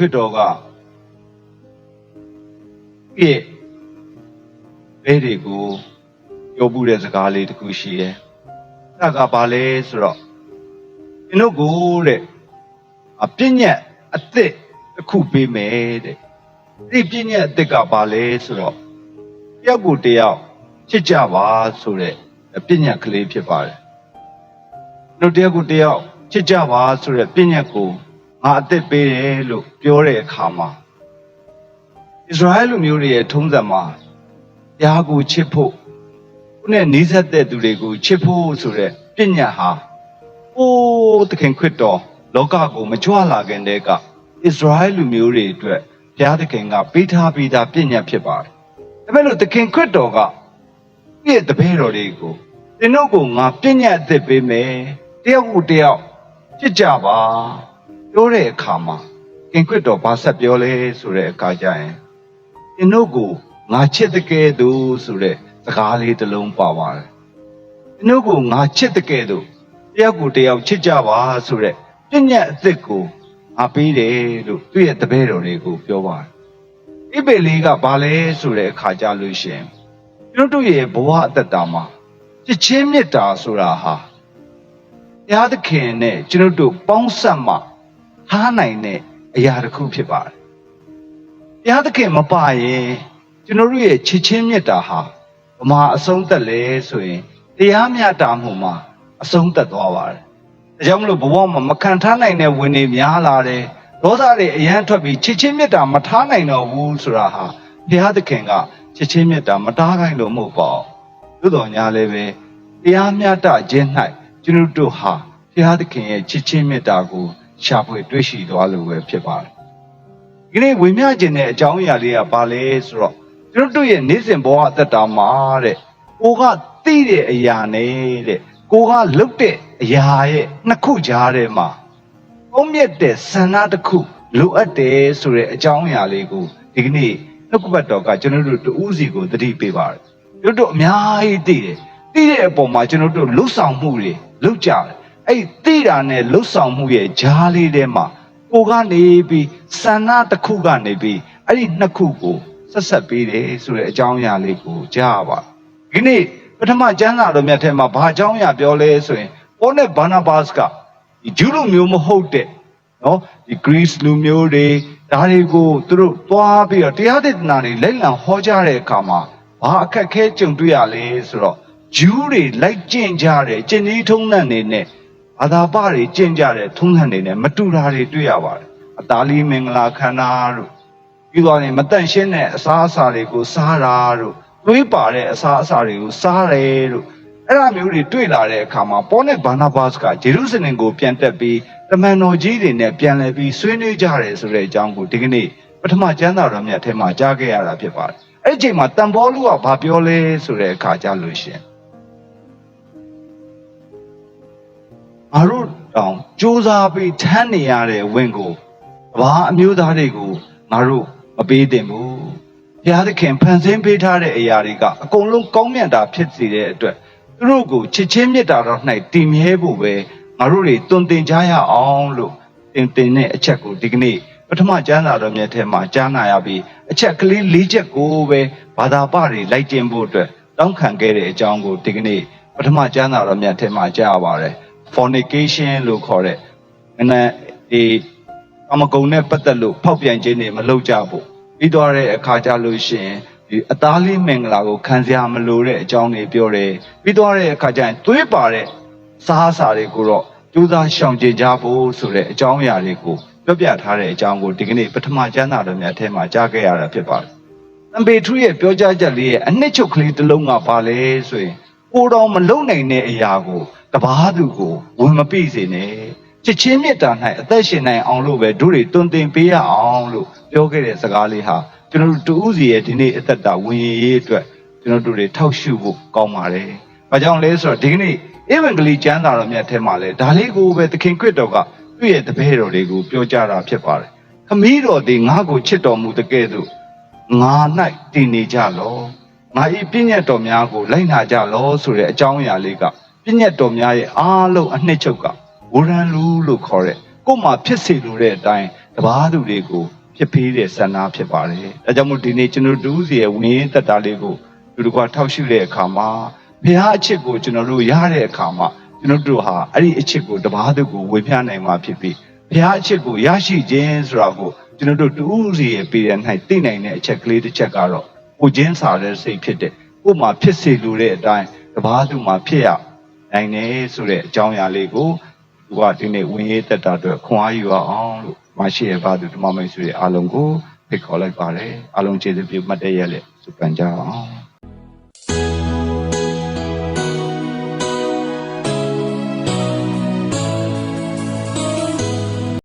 ခရစ်တော်ကပြည့်ဘဲတွေကိုပြောမှုတဲ့စကားလေးတစ်ခုရှိတယ်။အဲ့ဒါကဘာလဲဆိုတော့ကျွန်ုပ်ကိုတဲ့အပြည့်ညက်အစ်စ်တစ်ခုပေးမယ်တဲ့။ဒီပြည့်ညက်အစ်စ်ကဘာလဲဆိုတော့တယောက်ကိုတယောက်ချစ်ကြပါဆိုတဲ့အပြည့်ညက်ကလေးဖြစ်ပါတယ်။တို့တယောက်ကိုတယောက်ချစ်ကြပါဆိုတဲ့ပြည့်ညက်ကို ငါအစ်စ်ပေးတယ်လို့ပြောတဲ့အခါမှာဣသရေလလူမျိုးတွေရဲ့ထုံးစံမှာတရားကိုချစ်ဖို့ကိုယ်နဲ့နှီးဆက်တဲ့သူတွေကိုချစ်ဖို့ဆိုတဲ့ပြည့်ညတ်ဟာအိုးသခင်ခရစ်တော်လောကကိုမကြွလာခင်တည်းကဣသရေလလူမျိုးတွေအတွက်ဘုရားသခင်ကပေးထားပြီးသားပြည့်ညတ်ဖြစ်ပါတယ်။ဒါပေမဲ့လို့သခင်ခရစ်တော်ကပြည့်တဲ့ဘဲတော်တွေကိုသင်တို့ကိုငါပြည့်ညတ်အသစ်ပေးမယ်။တယောက်ကိုတယောက်ချစ်ကြပါ ပြောတဲ့အခါမှာသခင်ခရစ်တော်ဘာဆက်ပြောလဲဆိုတဲ့အခါကျရင်သင်တို့ကိုငါချစ်တဲ့ကဲ့သို့ဆိုတဲ့စကားလေးတစ်လုံးပါပါတယ်။သင်တို့ကိုငါချစ်တဲ့ကဲ့သို့တယောက်ကိုတယောက်ချစ်ကြပါဆိုတဲ့ပြည့်ညတ်အစ်စ်ကိုငါပေးတယ်လို့သူ့ရဲ့တပည့်တော်တွေကိုပြောပါတယ်။ဣပေလေးကဘာလဲဆိုတဲ့အခါကြလို့ရှရင်ကျွန်တို့ရဲ့ဘဝအသက်တာမှာချစ်ချင်းမေတ္တာဆိုတာဟာဘုရားသခင်နဲ့ကျွန်တို့ပေါင်းဆက်မှ ထားနိုင်တဲ့အရာတစ်ခုဖြစ်ပါတယ်။ဘုရားသခင်မပါရင်ကျွန်တော်တို့ရဲ့ချစ်ချင်းမြတ်တာဟာဘမအဆုံးသက်လဲဆိုရင်တရားမျှတာမှုမှာအဆုံးသက်သွားပါတယ်။ဒါကြောင့်မလို့ဘဝမှာမခံထားနိုင်တဲ့ဝင်တွေများလာတယ်။ဒေါသတွေအရန်ထွက်ပြီးချစ်ချင်းမြတ်တာမထားနိုင်တော့ဘူးဆိုတာဟာဘုရားသခင်ကချစ်ချင်းမြတ်တာမထားနိုင်လို့မဟုတ်ပါဘူး။သို့တော်ညာလည်းပဲတရားမျှတခြင်း၌ကျွန်တော်တို့ဟာဘုရားသခင်ရဲ့ချစ်ချင်းမြတ်တာကို ရှာဖွေတွေ့ရှိသွားလို့ပဲဖြစ်ပါတယ်။ဒီနေ့ဝေမျှခြင်းတဲ့အကြောင်းအရာလေးကဘာလဲဆိုတော့ကျွန်တော်တို့ရဲ့နေ့စဉ်ဘဝအသက်တာမှာတဲ့ကိုကသိတဲ့အရာနဲ့တဲ့ကိုကလုတ်တဲ့အရာရဲ့နှစ်ခုကြားထဲမှာပုံမြတ်တဲ့ဆန္ဒတစ်ခုလိုအပ်တယ်ဆိုတဲ့အကြောင်းအရာလေးကိုဒီကနေ့နှုတ်ကပတ်တော်ကကျွန်တော်တို့တူးစီကိုသတိပေးပါတယ်ကျွန်တော်တို့အများကြီးသိတယ်သိတဲ့အပေါ်မှာကျွန်တော်တို့လှုပ်ဆောင်မှုတွေလုပ်ကြတယ် အဲ့ဒီသိတာနဲ့လှုပ်ဆောင်မှုရဲ့ကြားလေးထဲမှာကိုကနေပြီးဆန္ဒတစ်ခုကနေပြီးအဲ့ဒီနှစ်ခုကိုဆက်ဆက်ပေးတယ်ဆိုတဲ့အကြောင်းအရာလေးကိုကြားရပါဒီနေ့ပထမကျမ်းစာတော်မြတ်ထဲမှာဘာအကြောင်းအရာပြောလဲဆိုရင်ပေါနဲ့ဘာနာဘတ်ကဒီဂျူးလူမျိုးမဟုတ်တဲ့နော်ဒီ Greece လူမျိုးတွေဒါတွေကိုသူတို့သွားပြီးတော့တရားဒေသနာတွေလက်လံဟောကြားတဲ့အခါမှာဘာအခက်အခဲကြုံတွေ့ရလဲဆိုတော့ဂျူးတွေလိုက်ကျင့်ကြတယ်ကျင့်ဤထုံးနှံနေနဲ့ ဘာသာပတွေကျင့်ကြတဲ့ထုံးစံတွေနဲ့မတူတာတွေတွေ့ရပါတယ်အသားလီမင်္ဂလာခန္ဓာတို့ပြီးသွားရင်မတန့်ရှင်းတဲ့အစားအစာတွေကိုစားတာတို့တွေးပါတဲ့အစားအစာတွေကိုစားတယ်တို့အဲ့လိုမျိုးတွေတွေ့လာတဲ့အခါမှာပေါနဲ့ဘာနာဘတ်ကဂျေရုဆလင်ကိုပြန်တက်ပြီးတမန်တော်ကြီးတွေနဲ့ပြန်လည်ပြီးဆွေးနွေးကြတယ်ဆိုတဲ့အကြောင်းကိုဒီကနေ့ပထမကျမ်းစာတော်မြတ်ထဲမှာကြားခဲ့ရတာဖြစ်ပါတယ်အဲ့ဒီအချိန်မှာတန်ဘောလူကဘာပြောလဲဆိုတဲ့အခါကြလို့ရှရင် ငါတို့တောင်စူးစမ်းပြီးထမ်းနေရတဲ့ဝင့်ကိုဘာအမျိုးသားတွေကိုငါတို့မပေးသင့်ဘူးဘုရားသခင်ဖန်ဆင်းပေးထားတဲ့အရာတွေကအကုန်လုံးကောင်းမြတ်တာဖြစ်စေတဲ့အတွက်သူတို့ကိုချစ်ချင်းမြတ်တာတော့၌တည်မြဲဖို့ပဲငါတို့တွေတွင်တင်ကြရအောင်လို့တင်တင်တဲ့အချက်ကိုဒီကနေ့ပထမကျမ်းစာတော်မြတ်ထဲမှာကြားနာရပြီးအချက်ကလေး၄ချက်ကိုပဲဘာသာပတွေလိုက်ကျင့်ဖို့အတွက်တောင်းခံခဲ့တဲ့အကြောင်းကိုဒီကနေ့ပထမကျမ်းစာတော်မြတ်ထဲမှာကြားရပါတယ် fornication လို့ခေါ်တဲ့ငနဒီအမကုံနဲ့ပတ်သက်လို့ဖောက်ပြန်ခြင်းတွေမလုပ်ကြဘူးပြီးသွားတဲ့အခါကျလို့ရှိရင်ဒီအသားလေးမင်္ဂလာကိုခံစရာမလိုတဲ့အကြောင်းတွေပြောတယ်ပြီးသွားတဲ့အခါကျရင်သွေးပါတဲ့စားအစာတွေကိုတော့ကြိုးစားရှောင်ကျဉ်ကြဖို့ဆိုတဲ့အကြောင်းအရာတွေကိုပြောပြထားတဲ့အကြောင်းကိုဒီကနေ့ပထမကျမ်းစာတော်များထဲမှာကြားခဲ့ရတာဖြစ်ပါတယ်။တံပေထူးရဲ့ပြောကြားချက်လေးရဲ့အနှစ်ချုပ်ကလေးတစ်လုံးကပါလဲဆိုရင်ကိုယ်တော်မလုံနိုင်တဲ့အရာကို တပားသူကိုဝင်မပိစေနဲ့ချစ်ချင်းမြတ်တာ၌အသက်ရှင်နိုင်အောင်လို့ပဲတို့တွေတွင်တင်ပေးရအောင်လို့ပြောခဲ့တဲ့စကားလေးဟာကျွန်တော်တို့တူဦးစီရဲ့ဒီနေ့အသက်တာဝင်ရည်ရေးအတွက်ကျွန်တော်တို့တွေထောက်ရှုဖို့ကောင်းပါတယ်။ဘာကြောင့်လဲဆိုတော့ဒီကနေ့ဧဝံဂေလိကျမ်းစာတော်မြတ်ထဲမှာလဲဒါလေးကိုပဲသခင်ခရစ်တော်ကသူ့ရဲ့တပည့်တော်တွေကိုပြောကြားတာဖြစ်ပါတယ်။ခမည်းတော်ဒီငါ့ကိုချစ်တော်မူတဲ့ကဲ့သို့ငါ၌တည်နေကြလော။ငါဤပြည့်ညတ်တော်များကိုလိုက်နာကြလောဆိုတဲ့အကြောင်းအရာလေးက ပြည့်ညတ်တော်များရဲ့အားလုံးအနှစ်ချုပ်ကဝရံလူလို့ခေါ်တဲ့ကို့မှာဖြစ်စေလိုတဲ့အတိုင်းတတပားသူတွေကိုဖြစ်ပေးတဲ့ဆန္ဒဖြစ်ပါတယ်ဒါကြောင့်မို့ဒီနေ့ကျွန်တော်တို့စီရဲ့ဝင်းရင်းတက်တာလေးကိုလူတကွာထောက်ရှုတဲ့အခါမှာဘုရားအချစ်ကိုကျွန်တော်တို့ရတဲ့အခါမှာကျွန်တော်တို့ဟာအဲ့ဒီအချစ်ကိုတပားသူကိုဝေမျှနိုင်မှာဖြစ်ပြီးဘုရားအချစ်ကိုရရှိခြင်းဆိုတာကိုကျွန်တော်တို့တူးစီရဲ့ပြည်ရ၌သိနိုင်တဲ့အချက်ကလေးတစ်ချက်ကတော့ကိုချင်းစာတဲ့စိတ်ဖြစ်တဲ့ကို့မှာဖြစ်စေလိုတဲ့အတိုင်းတပားသူမှာဖြစ်ရ နိုင်တယ်ဆိုတဲ့အကြောင်းအရာလေးကိုသူကဒီနေ့ဝင်ရေးတက်တာအတွက်ခွန်အားယူအောင်လို့မရှိရပါသူဓမ္မမိတ်ဆွေအားလုံးကိုဖိတ်ခေါ်လိုက်ပါတယ်အားလုံးကျေးဇူးပြုမှတ်တရရက်လက်စုပန်ကြအောင်